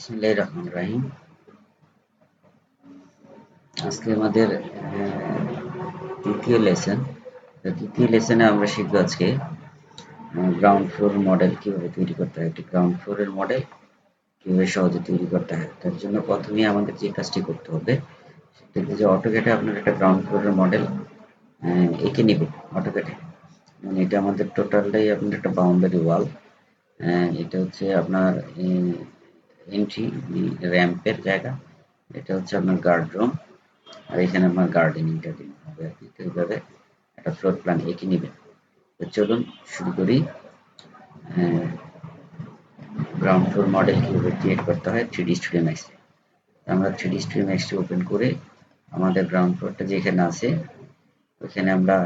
বিসমিল্লাহির রহমানির রহিম। আজকে আমাদের তৃতীয় লেসন তৃতীয় লেসনে আমরা শিখব আজকে গ্রাউন্ড ফ্লোর মডেল কীভাবে তৈরি করতে হয়। একটি গ্রাউন্ড ফ্লোরের মডেল কীভাবে সহজে তৈরি করতে হয়, তার জন্য প্রথমেই আমাদের যে কাজটি করতে হবে সেটা যে অটোকেটে আপনার একটা গ্রাউন্ড ফ্লোরের মডেল এঁকে নেবে অটোকেটে মানে এটা আমাদের টোটালটাই আপনার একটা বাউন্ডারি ওয়াল এটা হচ্ছে আপনার এন্ট্রি র্যাম্পের জায়গা। এটা হচ্ছে আপনার গার্ড রুম আর এখানে আপনার গার্ডেনিংটা দিন হবে আর কি। তো এইভাবে একটা ফ্লোর প্ল্যান এঁকে নেবেন। তো চলুন শুরু করি। গ্রাউন্ড ফ্লোর মডেল কীভাবে ক্রিয়েট করতে হয়? থ্রি ডি স্টুডিও ম্যাক্সে আমরা থ্রি ডি স্টুডিও ম্যাক্সটি ওপেন করে আমাদের গ্রাউন্ড ফ্লোরটা যেখানে আছে ওখানে আমরা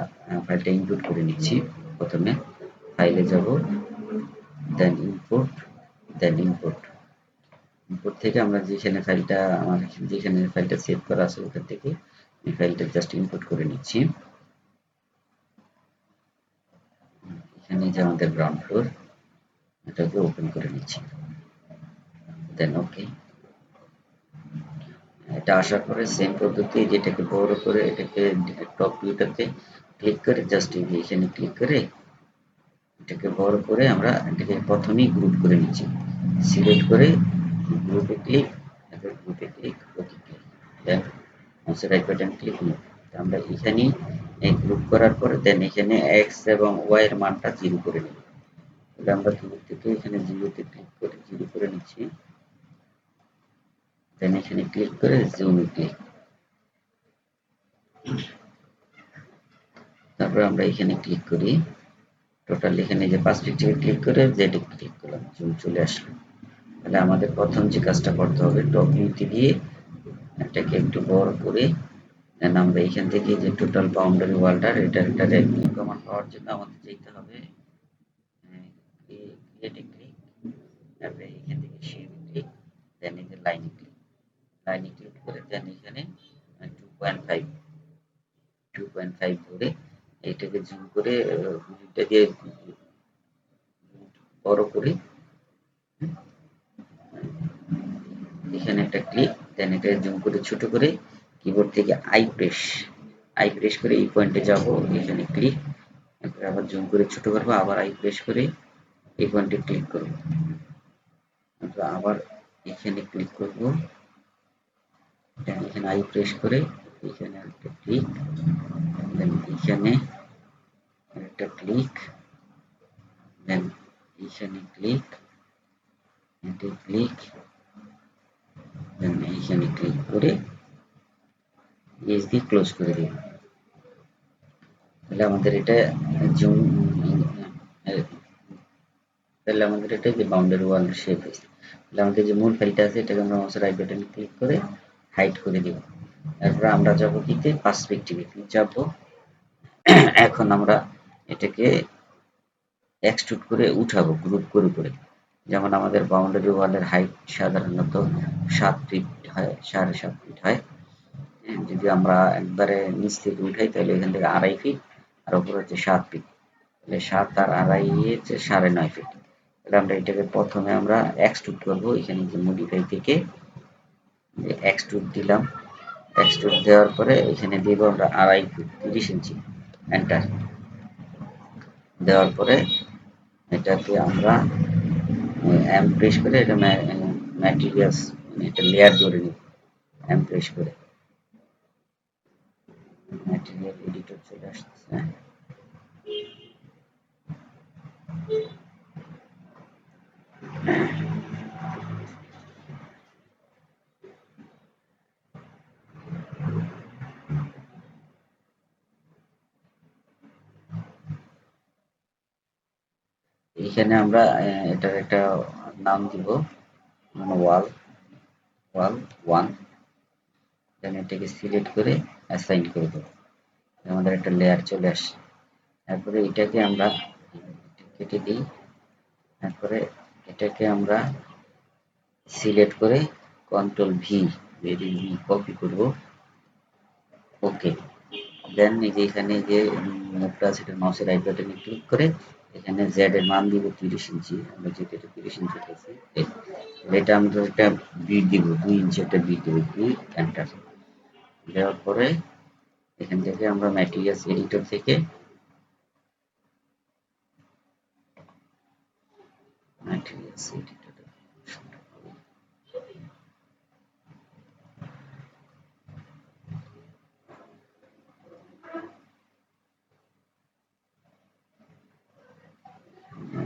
ফাইলটা ইনপুট করে নিচ্ছি প্রথমে। ফাইলে যাব then import then import import থেকে আমরা যেখানে ফাইলটা আমার যেখানে ফাইলটা সেভ করা আছে ওখান থেকে এই ফাইলটা জাস্ট ইম্পোর্ট করে নিচ্ছি। এখানে যে আমাদের গ্রাউন্ড ফ্লোর এটাকে ওপেন করে নিচ্ছি। দেন ওকে এটা আসার পরে সেম পদ্ধতি, যেটাকে বড় করে এটাকে টপ ভিউটাতে ক্লিক করে জাস্ট এখানে ক্লিক করে এটাকে বড় করে আমরা এটাকে প্রথমেই গ্রুপ করে নিচ্ছি। সিলেক্ট করে গ্রুপে ক্লিক তারপর গ্রুপে ক্লিক ওকে ক্লিক দেন মাউসের রাইট বাটন ক্লিক নিই আমরা এখানেই এই গ্রুপ করার পরে দেন এখানে এক্স এবং ওয়াই এর মানটা জিরো করে নিই। তাহলে আমরা দূর থেকে এখানে জিরোতে ক্লিক করে জিরো করে নিচ্ছি। দেন এখানে ক্লিক করে জুমে ক্লিক তারপর আমরা এখানে ক্লিক করি। টোটাল এখানে যে পার্সপেক্টিভে ক্লিক করে জেডে ক্লিক করলাম। জুম চলে আসলো। তাহলে আমাদের প্রথম যে কাজটা করতে হবে টপ ভিউতে গিয়ে এটাকে একটু বড় করে দেন আমরা এখান থেকে যে টোটাল বাউন্ডারি ওয়ালটার এটা একটা র্যাঙ্কিং কমান্ড পাওয়ার জন্য আমাদের যেতে হবে তারপরে এখান থেকে শেপ ক্লিক দেন এই যে লাইনে ক্লিক লাইনে ক্লিক করে দেন এখানে two point five two point five ধরে এইটাকে জুম করে দিয়ে বড় করে এখানে একটা ক্লিক দেন এটা জুম করে, ছোট করে কিবোর্ড থেকে আই প্রেস আই প্রেস করে এই পয়েন্টে যাব, এখানে ক্লিক আবার জুম করে ছোট করব, আবার আই প্রেস করে এই পয়েন্টে ক্লিক করব। আবার এখানে ক্লিক করব এখানে আই প্রেস করে, এখানে একটা ক্লিক দেন এখানে একটা ক্লিক দেন এখানে ক্লিক এটা ক্লিক দেন এইখানে ক্লিক করে এস দিয়ে ক্লোজ করে দিব তাহলে আমাদের এটা জুম তাহলে আমাদের এটা যে বাউন্ডারি ওয়াল শেপ হয়েছে। তাহলে আমাদের যে মূল ফাইলটা আছে, এটাকে আমরা মাউসের রাইট বাটনে ক্লিক করে হাইড করে দিব। তারপর আমরা যাব কিতে পার্সপেক্টিভে যাব, এখন আমরা এটাকে এক্সট্রুড করে উঠাবো গ্রুপ করে করে। যেমন আমাদের বাউন্ডারি ওয়ালের হাইট সাধারণত সাত ফিট হয়, সাড়ে সাত ফিট হয়। যদি আমরা একবারে নিচ থেকে উঠাই, তাহলে এখান থেকে আড়াই ফিট আর উপরে হচ্ছে সাত ফিট তাহলে সাত আর আড়াই হচ্ছে সাড়ে নয় ফিট তাহলে আমরা এটাকে প্রথমে আমরা এক্সট্রুড করব, এখানে যে মডিফাই থেকে এক্সট্রুড দিলাম। এক্সট্রুড দেওয়ার পরে এখানে দিব আমরা আড়াই ফিট তিরিশ ইঞ্চি এন্টার দেওয়ার পরে এটাকে আমরা এম প্রেস করে এটা ম্যাটেরিয়ালস এটা লেয়ার ধরে নিই এমপ্রেস করে। ম্যাটেরিয়াল এডিটর চলে আসছে এখানে আমরা এটার একটা নাম দিব মানে ওয়াল ওয়াল, ওয়ান। দেন এটাকে সিলেক্ট করে অ্যাসাইন করে দেবো। আমাদের একটা লেয়ার চলে আসে। তারপরে এটাকে আমরা কেটে দিই। তারপরে এটাকে আমরা সিলেক্ট করে control V, very V, copy করব। ওকে। দেন এই যে এখানে যে মুখটা আছে, এটা মাউসের রাইট বাটনে ক্লিক করে এখানে জেড এর মান দিব তিরিশ ইঞ্চি, আমরা যেটা এটা তিরিশ ইঞ্চি পেয়েছি এটা আমরা একটা বি দিব, দুই ইঞ্চি একটা বি দিব, দুই এন্টার দেওয়ার পরে এখান থেকে আমরা ম্যাটেরিয়ালস এডিটর থেকে materials editor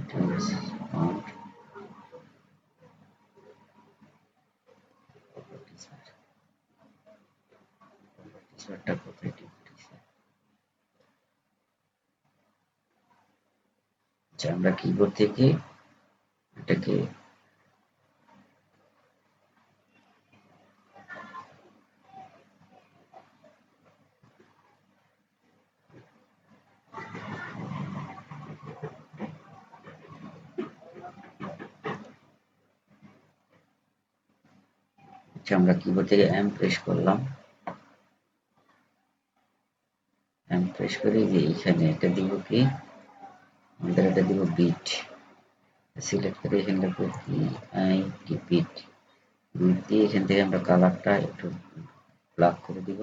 materials found properties bar properties barটা কোথায় টিপতেছি আচ্ছা আমরা কিবোর্ড থেকে এটাকে আমরা কিবোর্ড থেকে এম প্রেস করলাম। এম প্রেস করে যে এখানে এটা দিব কি? আমাদের এটা দিব বিট সিলেক্ট করে এখানে লিখব P I T bit bit দিয়ে এখান থেকে আমরা কালারটা একটু ব্ল্যাক করে দিব।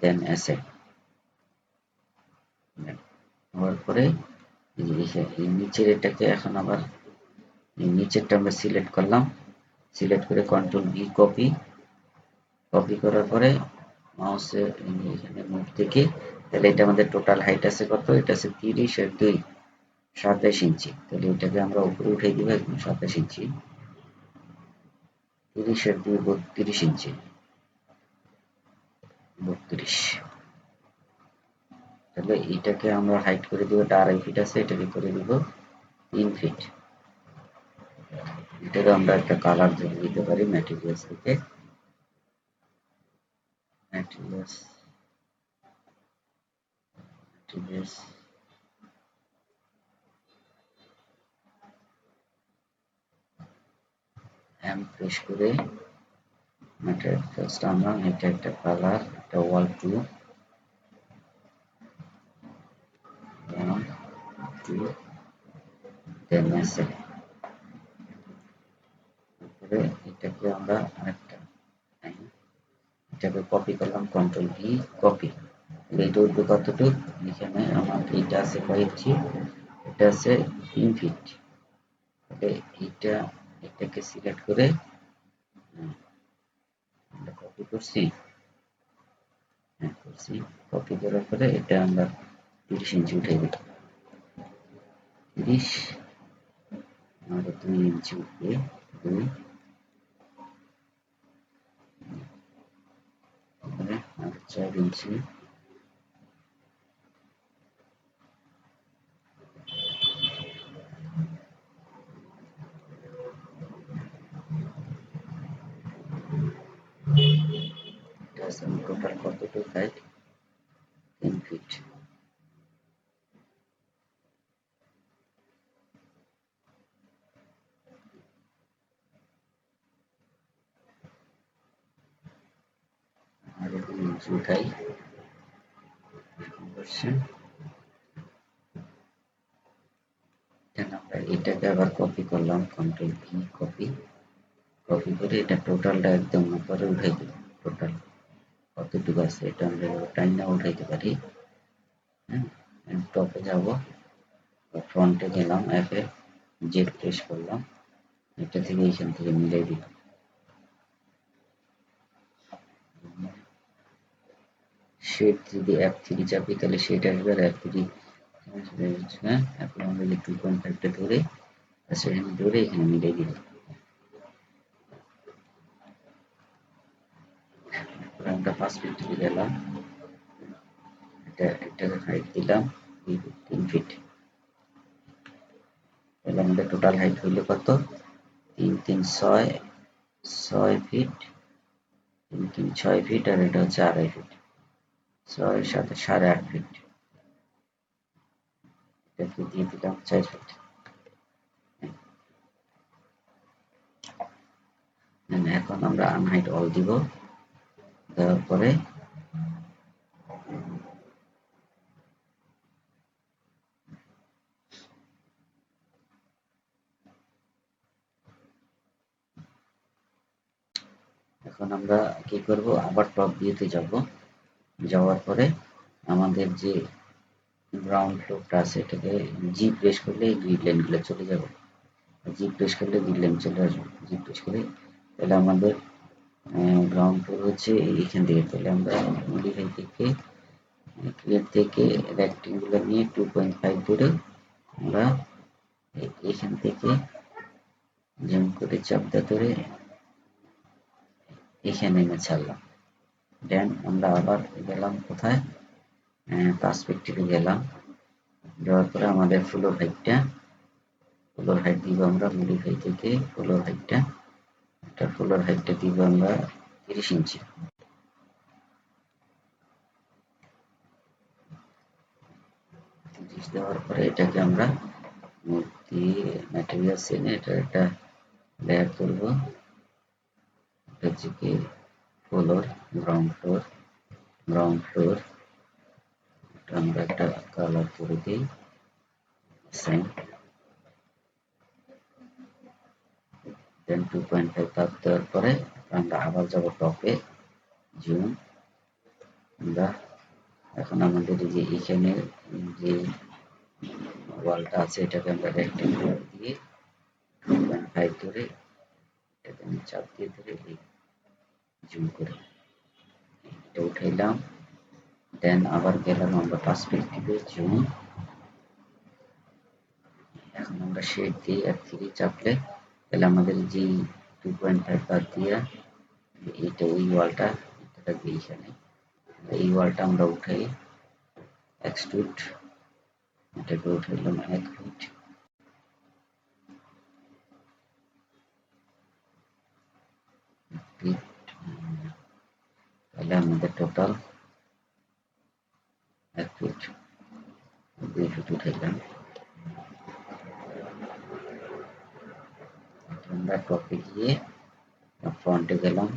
দেন অ্যাসেট হওয়ার পরে এই নিচের এটাকে এখন আবার নিচেরটা আমরা সিলেক্ট করলাম। সিলেক্ট করে কন্ট্রোল ভি কপি কপি করার পরে মাউসে এখানে মুভ থেকে তাহলে এটা আমাদের টোটাল হাইট আছে কত? এটা আছে তিরিশ আর দুই, সাতাশ ইঞ্চি। তাহলে এটাকে আমরা উপরে উঠে দিব, একদম সাতাশ ইঞ্চি। তিরিশ আর দুই, বত্রিশ ইঞ্চি। বত্রিশ। তাহলে এটাকে আমরা হাইট করে দিব, এটা আড়াই ফিট আছে, এটাকে করে দিব তিন ফিট এটাকে আমরা একটা কালার দিয়ে দিতে পারি ম্যাটেরিয়ালস থেকে। এম প্রেস করে ম্যাটেরিয়ালসটা আমরা এটা একটা কালার একটা wall two two then message করে এটাকে আমরা আরেকটা এটাকে কপি করলাম কন্ট্রোল ভি কপি এইটা উঠবে কতটুক এখানে আমার এইটা আছে কয়েকটি। এটা আছে তিন ফিট এইটা এটাকে সিলেক্ট করে কপি করছি। হ্যাঁ করছি। কপি করার পরে এটা আমরা তিরিশ ইঞ্চি উঠে দিই তিরিশ আর দুই ইঞ্চি উঠবে। দুই। চার ইঞ্চি টোটাল কতটুকু হাইট তিন ফিট আর এখানে ইঞ্চি উঠাই আমরা এটাকে আবার কপি করলাম কন্ট্রোল ভি কপি কপি করে এটা টোটালটা একদম উপরে উঠাই দিই টোটাল কতটুকু আছে এটা আমরা টাইমটা উঠাইতে পারি। হ্যাঁ টপে যাব ফ্রন্টে গেলাম অ্যাপে জেড প্রেস করলাম এটা থেকে এইখান থেকে মিলাই দিলাম। শেড যদি অ্যাপ থ্রি চাপি, তাহলে শেড আসবে আর অ্যাপ থ্রি হ্যাঁ আমরা যে টু পয়েন্ট ফাইভটা ধরে সেখানে ধরে এখানে মিলাই দিলাম। আমরা পাঁচ ফিট গেলাম। এটা একটা হাইট দিলাম তিন ফিট তাহলে আমাদের টোটাল হাইট হইল কত? তিন তিন, ছয় ছয় ফিট তিন তিন, ছয় ফিট আর এটা হচ্ছে আড়াই ফিট ছয় সাথে সাড়ে আট ফিট এটাকে দিয়ে দিলাম? চার ফিট এখন আমরা আনহাইট অল দিব। দেওয়ার পরে এখন আমরা কি করব? আবার টপ ভিউতে যাব। যাওয়ার পরে আমাদের যে গ্রাউন্ড ফ্লোরটা আছে, এটাকে জি প্রেস করলে গ্রিড লাইনগুলো চলে যাবে। জি প্রেস করলে গ্রিড লাইন চলে আসবে। জি প্রেস করে তাহলে আমাদের গ্রাউন্ড ফ্লোর হচ্ছে এইখান থেকে। তাহলে আমরা মডিফাই থেকে ক্রিয়েট থেকে রেক্টেঙ্গুলার নিয়ে টু পয়েন্ট ফাইভ ধরে আমরা এখান থেকে জুম করে চাপটা ধরে এখানে এনে ছাড়লাম। দেন, আমরা আবার গেলাম কোথায়? পার্সপেক্টিভে গেলাম। যাওয়ার পরে আমাদের ফ্লোর হাইটটা ফ্লোর হাইট দিব আমরা মডিফাই থেকে ফ্লোর হাইটটা এটা ফ্লোর হাইটটা দিব আমরা তিরিশ ইঞ্চি তিরিশ দেওয়ার পরে এটাকে আমরা মূর্তি ম্যাটেরিয়ালস এনে এটা একটা লেয়ার করব এটা হচ্ছে কি? Floor ground floor ground floor আমরা একটা কালার করে দিই same then two point five দেওয়ার পরে আমরা আবার যাব টপে জুম আমরা এখন আমাদের যে এখানে যে ওয়ালটা আছে, এটাকে আমরা রেক্টেঙ্গুলার দিয়ে টু পয়েন্ট ফাইভ ধরে, এটাকে আমি চাপ দিয়ে ধরে জুম করে। এটা উঠাইলাম। দেন আবার গেলাম আমরা পার্সপেক্টিভে জুম এখন আমরা শেড দিয়ে আর থ্রি চাপলে তাহলে আমাদের যে টু পয়েন্ট ফাইভ বাদ দিয়ে এইটা ওই ওয়ালটা থাকবে এইখানে। এই ওয়ালটা আমরা উঠাই। এক্সট্রুড এটাকে উঠাইলাম এক ফিট তাহলে আমাদের টোটাল এক ফিট, দুই ফিট উঠাইলাম আমরা টপে গিয়ে ফ্রন্টে গেলাম।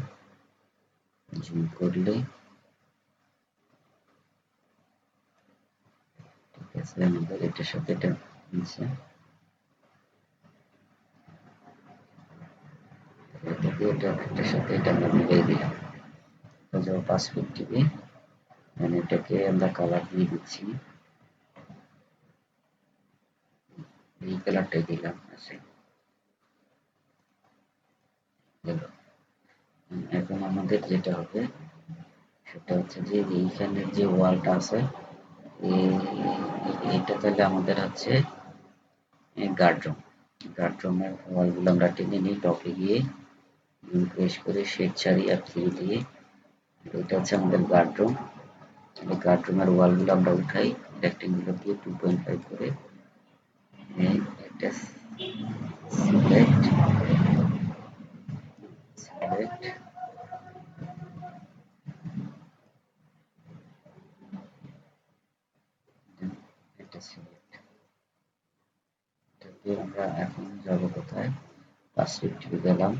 জুম করলে। ঠিক আছে, আমাদের এটার সাথে এটা নিচে এটা একটার সাথে এটা আমরা মিলিয়ে দিলাম। পার্সপেক্টিভে মানে এটাকে আমরা কালার দিয়ে দিচ্ছি এই কালারটাই দিলাম আছে এখন আমাদের যেটা হবে সেটা হচ্ছে যে এইখানে যে ওয়ালটা আছে এইটা তাহলে আমাদের হচ্ছে গার্ডরুম গার্ডরুমের ওয়ালগুলো আমরা টেনে নিই টপে গিয়ে প্রেস করে শেড ছাড়ি আর থ্রি দিয়ে এটা হচ্ছে আমাদের গার্ডরুম এই গার্ডরুমের ওয়ালগুলো আমরা উঠাই রেক্টেঙ্গুলার দিয়ে টু পয়েন্ট ফাইভ করে। সিলেক্ট আমরা এখন যাব কোথায়? পার্সপেক্টিভে গেলাম।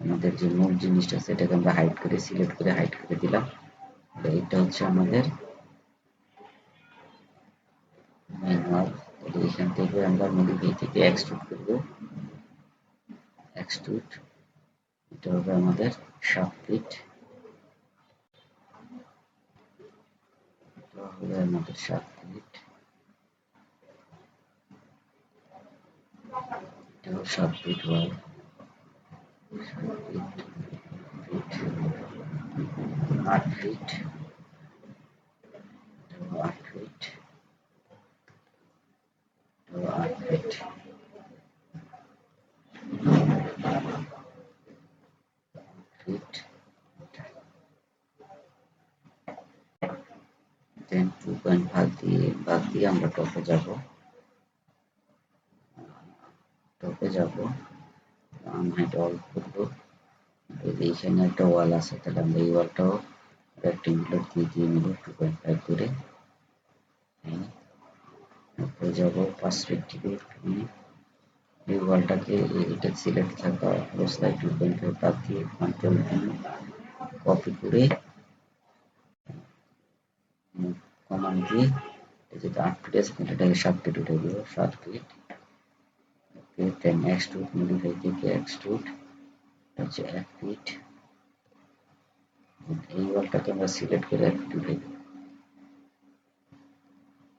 আমাদের যে মূল জিনিসটা সেটাকে আমরা হাইড করে সিলেক্ট করে হাইড করে দিলাম। এটা হচ্ছে আমাদের ম্যানুয়াল এখান থেকে আমরা মডিফাই থেকে এক্সট্রুড করব। এক্সট্রুড এটা হবে আমাদের সাত ফিট এটা হবে আমাদের সাত এটাও সাত ফিট ওয়াল আট ফিট আট ফিট আট feet feet then two point five দিয়ে বাদ দিয়ে আমরা টপে যাব। টপে যাব। করব এইখানে একটা ওয়াল আছে, তাহলে আমরা এই ওয়ালটাও রেক্টেঙ্গুলার দিয়ে দিয়ে নেব টু পয়েন্ট ফাইভ করে। তারপরে যাব পার্সপেক্টিভে এই ওয়ালটাকে এটা সিলেক্ট থাকা অবস্থায় টু পয়েন্ট ফাইভ বাদ দিয়ে কন্ট্রোল কপি করে কমান্ড দিয়ে যেটা আট ফিট আছে, এটাকে সাত ফিট উঠে দেবো, সাত ফিট। দেন এক্সট্রুড মডিফাই থেকে এক্সট্রুড হচ্ছে এক ফিট এই ওয়ালটাকে আমরা সিলেক্ট করে একটু উঠে দিই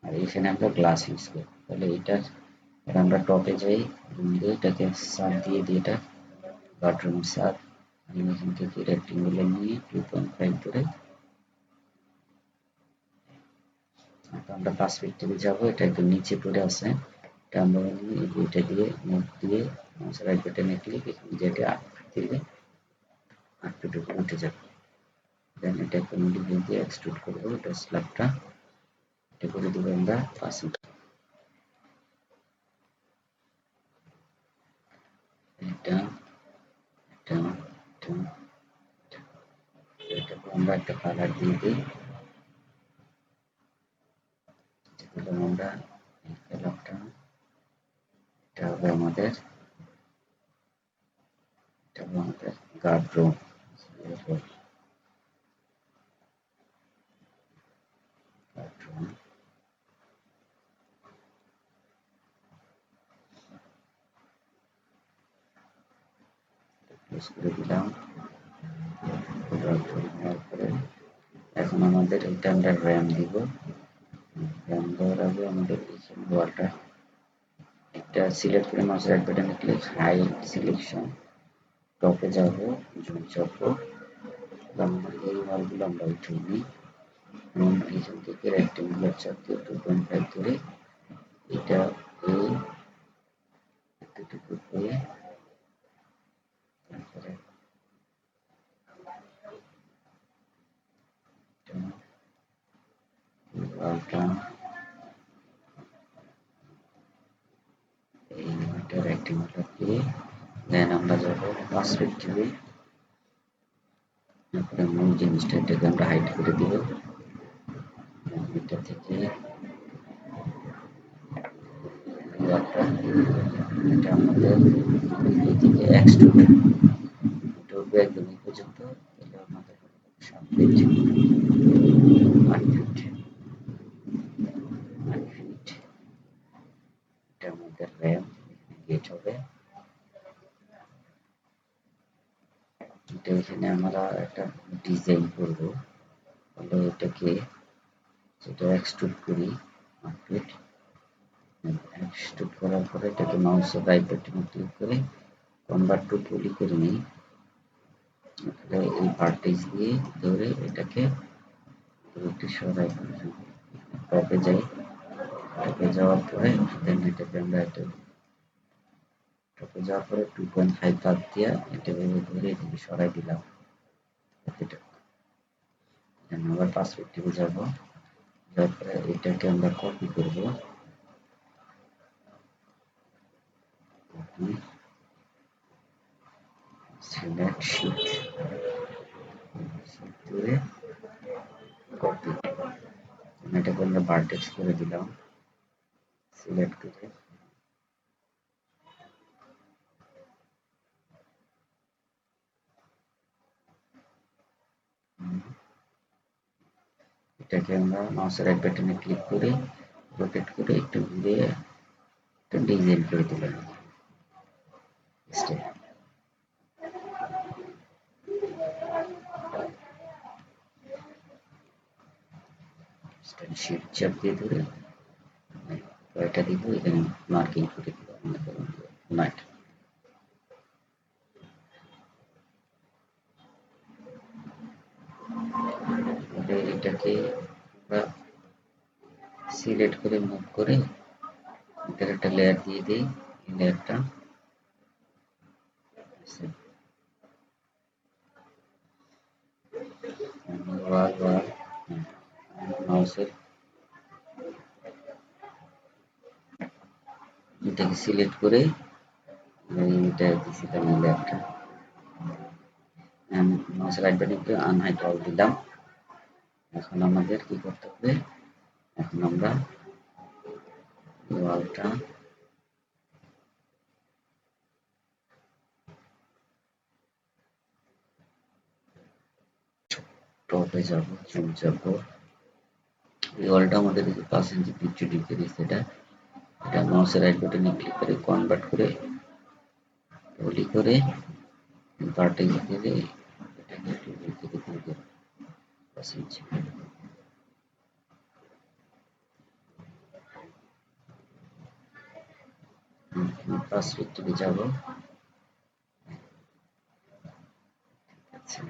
আর এখানে আমরা গ্লাস ইউজ করি তাহলে এবার আমরা টপে যাই দিয়ে এটাকে সার দিয়ে দিই এটা বাথরুম সার আমি এখান থেকে রেক্টিঙ্গুলে নিয়ে টু পয়েন্ট ফাইভ ধরে আমরা পার্সপেক্টিভে যাব এটা একটু নিচে পড়ে আছে এটা আমরা বইটা দিয়ে মুখ দিয়ে রাইট বাটনে ক্লিক যেটা আট ফিট দিলে আট ফিট উঠে যাবে। দেন এটা মিডিল দিয়ে এক্সট্রুড করব এটা স্ল্যাবটা এটা করে দেবো আমরা পাঁচ এটা এটা এটা আমরা একটা কালার দিয়ে দিই। আমরা এটা হবে আমাদের, এটা হবে আমাদের গার্ড রুম পরে এখন আমাদের এটা আমরা র্যাম দিব। র্যাম দেওয়ার আগে আমাদের এইখানে ওয়ালটা একটা সিলেক্ট করে মাউস রাইট বাটনে ক্লিক হাইড সিলেকশন টপে যাব জুম চাপবো আমরা এই ওয়ালগুলো আমরা উঠিয়ে নিই। এবং এইখান থেকে রেক্টেঙ্গুলার চাপ দিয়ে টু পয়েন্ট ফাইভ ধরে এটা এই এতটুকু করে তারপরে ওয়ালটা এই এটা রেক্টেঙ্গুলার দিয়ে দেন। আমরা যাব পার্সপেক্টিভে তারপরে মূল জিনিসটা, এটাকে আমরা হাইড করে দিব। এটা থেকে এটা আমাদের থেকে এক্সট্রুড তাহলে আমাদের ফিট আট ফিট আট ফিট এটা আমাদের র্যাম গেট হবে এটা এখানে আমরা একটা ডিজাইন করব তাহলে এটাকে যেটা এক্সট্রুড করি মার্কেট এক্সট্রুড করার পরে এটাকে মাউসের রাইট বাটনে ক্লিক করে কনভার্ট টু পলি করে নিই। এই ভার্টেজ দিয়ে ধরে এটাকে একটু সরাই টপে যাই। টপে যাওয়ার পরে দেন এটাকে আমরা এটা টপে যাওয়ার পরে টু পয়েন্ট ফাইভ বাদ দিয়ে এটা ধরে এদিকে সরাই দিলাম। এটা আবার পার্সপেক্টিভে যাব। পরে এটাকে আমরা কপি করব। কপি কপি এটাকে আমরা বার্টেক্স করে দিলাম। সিলেক্ট করে। এটাকে আমরা মাউসের রাইট বাটনে ক্লিক করে রোটেট করে একটু ঘুরে একটা ডিজাইন করে দিলাম। স্টেপ। শিট চাপ দিয়ে ধরে কয়টা দিব এখানে মার্কিং করে দিব মনে করুন নাইট এটাকে আমরা সিলেক্ট করে মুভ করে এটার একটা লেয়ার দিয়ে দিই। এই লেয়ারটা ওয়াল মাউসের এটাকে সিলেক্ট করে এটা দিছিলাম এই লেয়ারটা মাউসের রাইট বাটনে অল দিলাম। এখন আমাদের কি করতে হবে? এখন আমরা ওয়ালটা টপে যাব চুপ যাব। এই ওয়ালটা আমাদের পাঁচ ইঞ্চি পিচ্ছু ঢুকে দিচ্ছে এটা। এটা মাউসের রাইট বাটনে ক্লিক করে কনভার্ট করে পলি করে পার্টে দিলে এটাকে একটু ঢুকে দিতে ফিট থেকে যাব। আচ্ছা।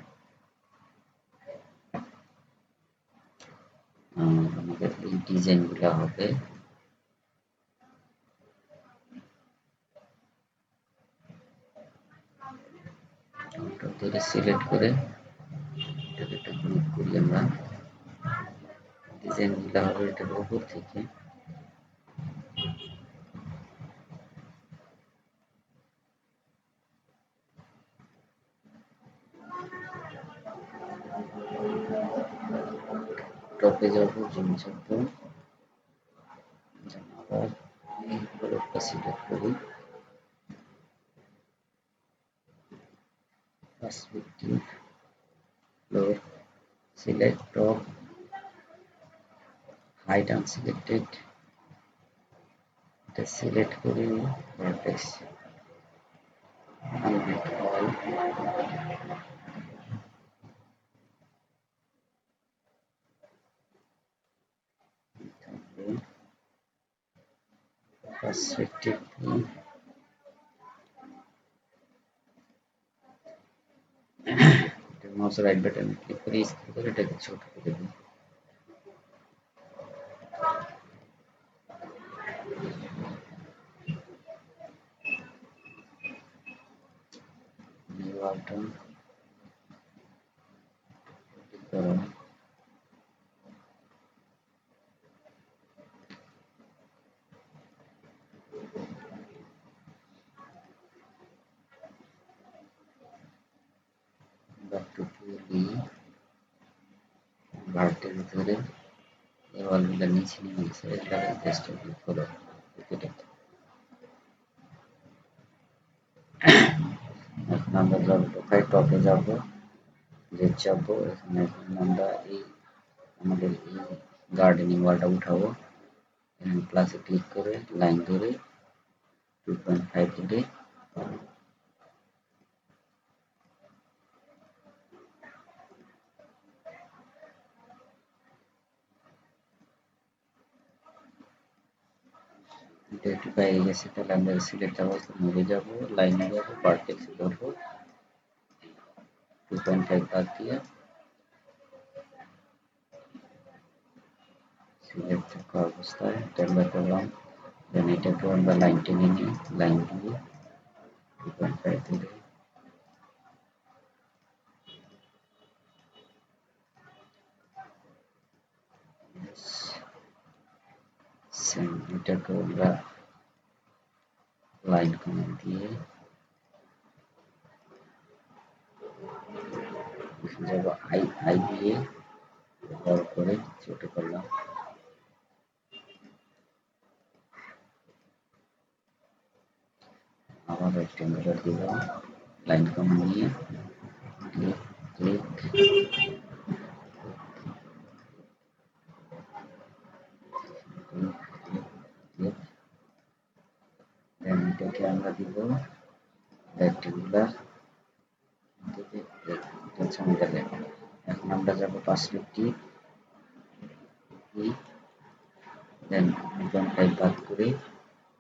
আমাদের এই ডিজাইনগুলো হবে। সিলেক্ট করে আমরা। ডিজাইনগুলো হবে এটার উপর থেকে। টপে যাব জিম চাপবো করি। height unselected এটা সিলেক্ট করি vertex unbit all perspective mouse right button click করে স্ক্রল করে এটাকে ছোট করে দিই button click করো বাটুপুলি ভার্টের ভিতরে এই ওয়ালগুলো নিচে নিয়ে গেছে জাস্ট ক্লিক করো এটা এখন আমরা যাব কোথায় টপে যাব, যে যাব, এখানে আমরা এই আমাদের এই গার্ডেনিং ওয়ালটা উঠাবো। এখানে প্লাসে ক্লিক করে লাইন ধরে টু পয়েন্ট ফাইভ ধরে এটা একটু বাইরে গেছে, তাহলে আমরা সিলেক্ট অবস্থা মুভে যাব লাইনে যাব পারটেক্সে ধরবো। টু পয়েন্ট ফাইভ বাদ দিয়ে সিলেক্ট থাকা অবস্থায় টেম্বার করলাম। দেন এটাকে আমরা লাইন টেনে নিই লাইন দিয়ে টু পয়েন্ট ফাইভ ধরে এটাকে আমরা লাইন কমান্ড দিয়ে যাব আই আই দিয়ে বড় করে ছোট করলাম। আবার রেক্টেঙ্গুলার দিব লাইন কমান্ড নিয়ে ক্লিক ক্লিক। এটাকে আমরা দিব রেক্টেঙ্গুলার হচ্ছে আমাদের লেখা এখন আমরা যাব পাসওয়ার্ডটি দেন ওয়ান ফাইভ বাদ করে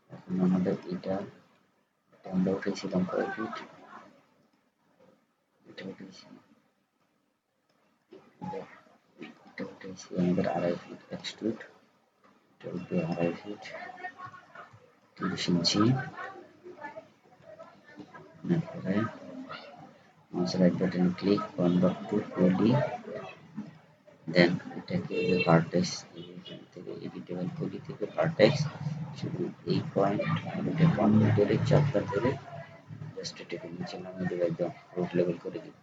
এখন আমাদের এটা আমরা উঠেছিলাম কয় ফিট এটা উঠেছি। এটা উঠেছি আমাদের আড়াই ফিট এক্সট্রুড এটা উঠবে আড়াই ফিট তিরিশ ইঞ্চি। তারপরে right button click convert to poly then এটাকে ভার্টেক্স এখান থেকে এডিটেবল পলি থেকে ভার্টেক্স শুধু এই পয়েন্ট এটা পয়েন্ট ধরে চাপটা ধরে জাস্ট এটাকে নিচে নামিয়ে দেবে, একদম রুট লেভেল করে দিব।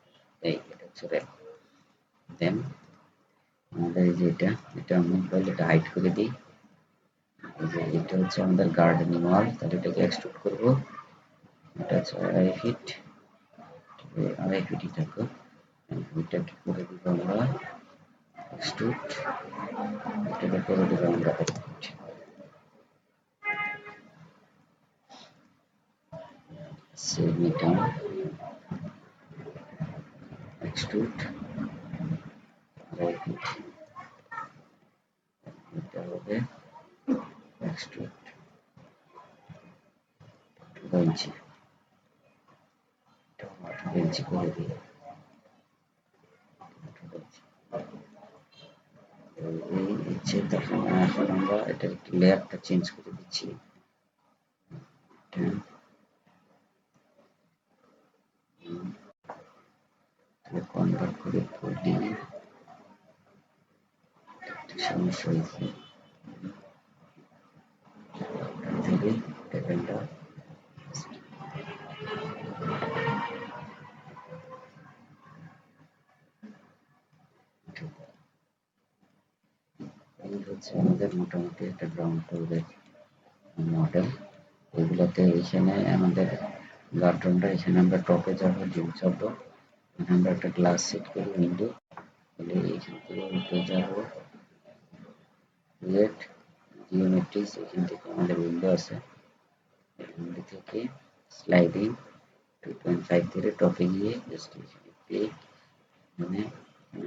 এই, এটা হচ্ছে র্যাপ দেন আমাদের যে এটা এটা মুভ ফাইল এটা হাইড করে দিই। এটা হচ্ছে আমাদের গার্ডেনিং ওয়াল তাহলে এটাকে এক্সট্রুড করব। এটা হচ্ছে আড়াই ফিট আড়াই ফিটই থাকো। এটাকে করে দিব আমরা। এক্সট্রুড এটাকে করে দিব আমরা এক feet save it down extrude right feet এটা হবে। এক্সট্রুড আঠারো ইঞ্চি তো এই তখন এখন আমরা এটা লেয়ারটা চেঞ্জ করে দিচ্ছি। কনভার্ট করে সমস্যা হয়েছে। হচ্ছে আমাদের মোটামুটি একটা গ্রাউন্ড ফ্লোরের মডেল এগুলোতে এখানে আমাদের গার্ডরুমটা এখানে আমরা টপে যাব জিম যাব এখানে আমরা একটা গ্লাস সেট করি উইন্ডো তাহলে এইখান থেকে উঠে যাব। রেড জিওমেট্রিক্স এখান থেকে আমাদের উইন্ডো আছে। উইন্ডো থেকে স্লাইডিং টু পয়েন্ট ফাইভ ধরে টপে গিয়ে জাস্ট এখানে পে মানে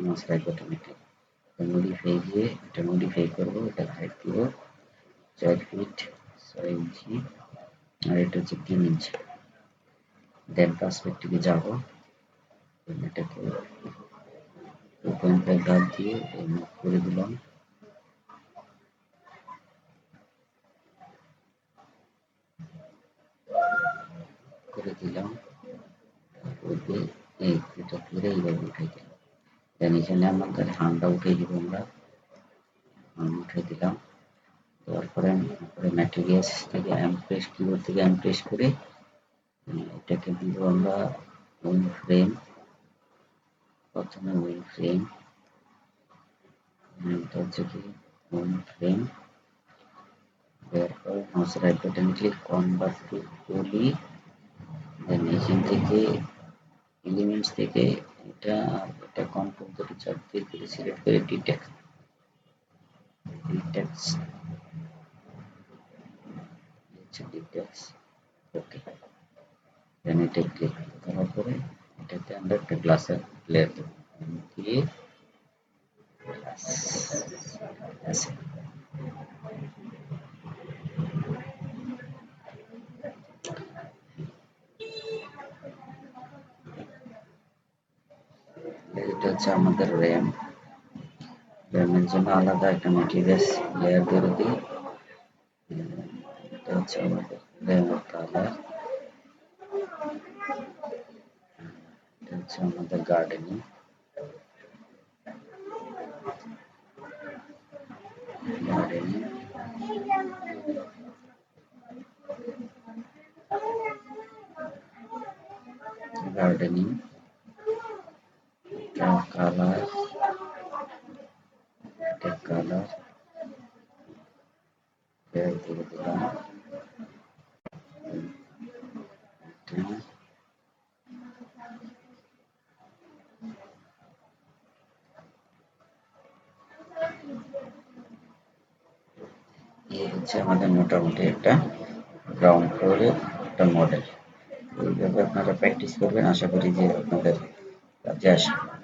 মশলাই অটোমেটিক মডিফাই গিয়ে এটা মডিফাই করব, এটা হাইট দিব চার ফিট ছয় ইঞ্চি, আর এটা হচ্ছে তিন ইঞ্চি। দেন পার্সপেক্টিভে যাব এটাকে টু পয়েন্ট ফাইভ বাদ দিয়ে মুভ করে দিলাম। করে দিলাম, তারপরে এই এটা করে এইভাবে উঠাই দিলাম। দেন এখানে আমাদের হানটা উঠিয়ে দিব আমরা। উঠিয়ে দিলাম। দেওয়ার পরে তারপরে ম্যাটেরিয়ালস থেকে অ্যাম্প্রেস কিবোর্ড থেকে অ্যাম্প্রেস করে এটাকে দিব আমরা উইন ফ্রেম প্রথমে উইন ফ্রেম হচ্ছে কি? উইন ফ্রেম দেওয়ার পর mouse right button click convert to থেকে এলিমেন্টস থেকে এটা এটা কন্ট্রোল দুটো চাপ দিয়ে করে সিলেক্ট করে ডিটেক্ট ডিটেক্টস হচ্ছে দেবো। দিয়ে আছে এটা হচ্ছে আমাদের র্যাম র্যামের জন্য আলাদা একটা ম্যাটেরিয়ালস লেয়ার করে দিই। এটা হচ্ছে আমাদের র্যামের কালার এটা হচ্ছে আমাদের গার্ডেনিং গার্ডেনিং গার্ডেনিং এটা কালার এটা কালার দিয়ে দিলাম এটা এই হচ্ছে আমাদের মোটামুটি একটা গ্রাউন্ড ফ্লোরের একটা মডেল এইভাবে আপনারা প্র্যাকটিস করবেন। আশা করি যে আপনাদের কাজে আসবে।